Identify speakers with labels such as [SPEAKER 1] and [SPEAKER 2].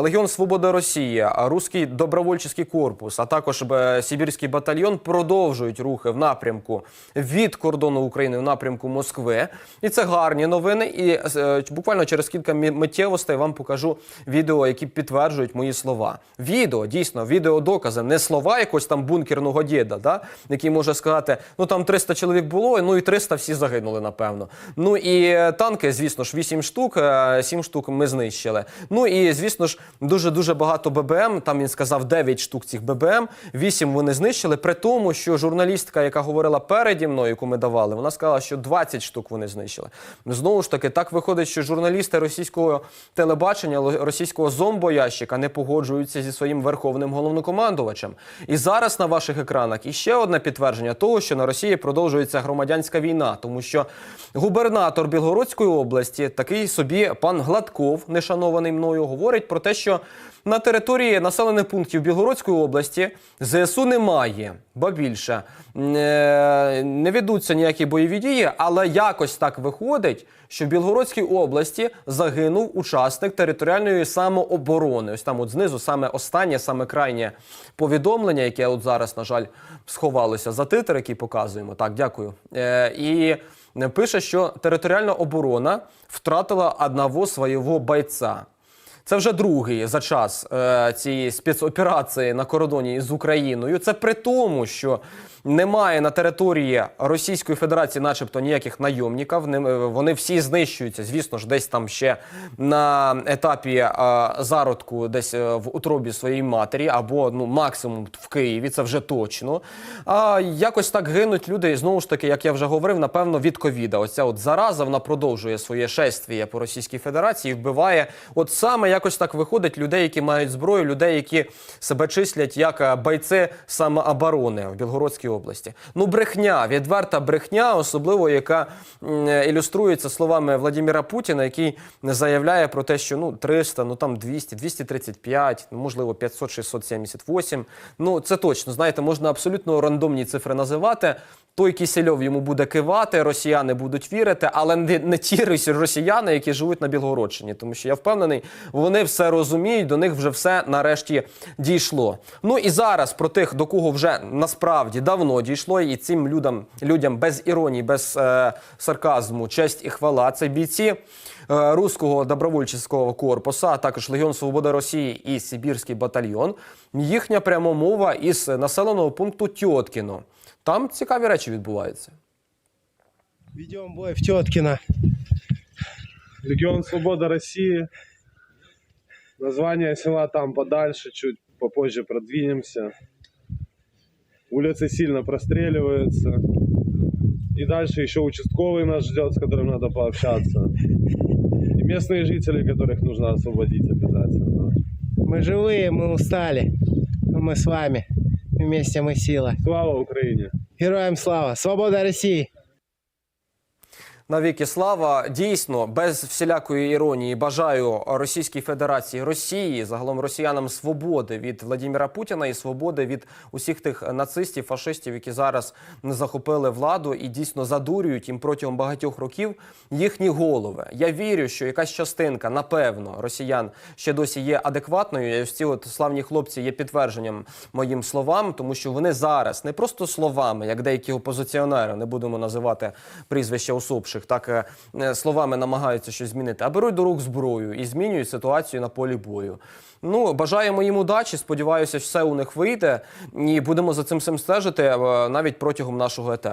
[SPEAKER 1] Легіон Свобода Росії, Руський добровольчий корпус, а також е, Сибірський батальйон продовжують рухи в напрямку від кордону України в напрямку Москви. І це гарні новини. І е, буквально через кілька миттєвостей вам покажу відео, які підтверджують мої слова. Відео, дійсно, відеодокази, не слова якось там бункерного діда, да? який може сказати, ну там 300 чоловік було, ну і 300 всі загинули, напевно. Ну і е, танки, звісно ж, 8 штук, 7 штук ми знищили. Ну і звісно ж, дуже дуже багато ББМ. Там він сказав 9 штук цих ББМ, 8 вони знищили. При тому, що журналістка, яка говорила переді мною, яку ми давали, вона сказала, що 20 штук вони знищили. Знову ж таки, так виходить, що журналісти російського телебачення, російського зомбоящика не погоджуються зі своїм верховним головнокомандувачем. І зараз на ваших екранах іще одне підтвердження того, що на Росії продовжується громадянська війна, тому що губернатор Білгородської області, такий собі пан Гладков, нешанований мною, говорить про те, що на території населених пунктів Білгородської області ЗСУ немає, ба більше е, не ведуться ніякі бойові дії, але якось так виходить, що в Білгородській області загинув учасник територіальної самооборони. Ось там, от знизу, саме останнє, саме крайнє повідомлення, яке от зараз, на жаль, сховалося за титр, який показуємо. Так, дякую. Е, і пише, що територіальна оборона втратила одного свого бойця. Це вже другий за час е, цієї спецоперації на кордоні з Україною. Це при тому, що немає на території Російської Федерації, начебто, ніяких найомників. Е, Вони всі знищуються, звісно ж, десь там ще на етапі е, зародку, десь е, в утробі своєї матері, або ну максимум Києві. Це вже точно. А якось так гинуть люди. І знову ж таки, як я вже говорив, напевно, від ковіда. Оця от зараза вона продовжує своє шествіє по Російській Федерації, і вбиває. От саме якось так виходить людей, які мають зброю, людей, які себе числять як е, бойці самооборони в Білгородській області. Ну, брехня, відверта брехня, особливо яка е, ілюструється словами Владимира Путіна, який заявляє про те, що ну 300, ну там 200, 235, ну, можливо 500, 678. Ну це точно. Знаєте, можна абсолютно рандомні цифри називати. Той Кісельов йому буде кивати, росіяни будуть вірити, але не, ті росіяни, які живуть на Білгородщині. Тому що я впевнений, вони все розуміють, до них вже все нарешті дійшло. Ну і зараз про тих, до кого вже насправді давно дійшло, і цим людям, людям без іронії, без е, сарказму, честь і хвала. Це бійці руського добровольчого корпусу, а також Легіон Свободи Росії і Сибірський батальйон. Їхня пряма мова із населеного пункту Тьоткіно. Там цікаві речі відбуваються.
[SPEAKER 2] Ведем бой в Теткино.
[SPEAKER 3] Легион Свобода России. Название села там подальше, чуть попозже продвинемся. Улицы сильно простреливаются. И дальше еще участковый нас ждет, с которым надо пообщаться. И местные жители, которых нужно освободить обязательно.
[SPEAKER 2] Мы живые, мы устали. Но мы с вами. Вместе мы сила.
[SPEAKER 3] Слава Украине!
[SPEAKER 2] Героям слава! Свобода России!
[SPEAKER 1] Навіки слава дійсно без всілякої іронії бажаю Російській Федерації Росії, загалом росіянам свободи від Владимира Путіна і свободи від усіх тих нацистів, фашистів, які зараз захопили владу і дійсно задурюють їм протягом багатьох років їхні голови. Я вірю, що якась частинка, напевно, росіян ще досі є адекватною. І ось ці от славні хлопці є підтвердженням моїм словам, тому що вони зараз не просто словами, як деякі опозиціонери, не будемо називати прізвища усопших, так е, е, словами намагаються щось змінити, а беруть до рук зброю і змінюють ситуацію на полі бою. Ну, бажаємо їм удачі. Сподіваюся, все у них вийде, і будемо за цим всім стежити е, навіть протягом нашого етеру.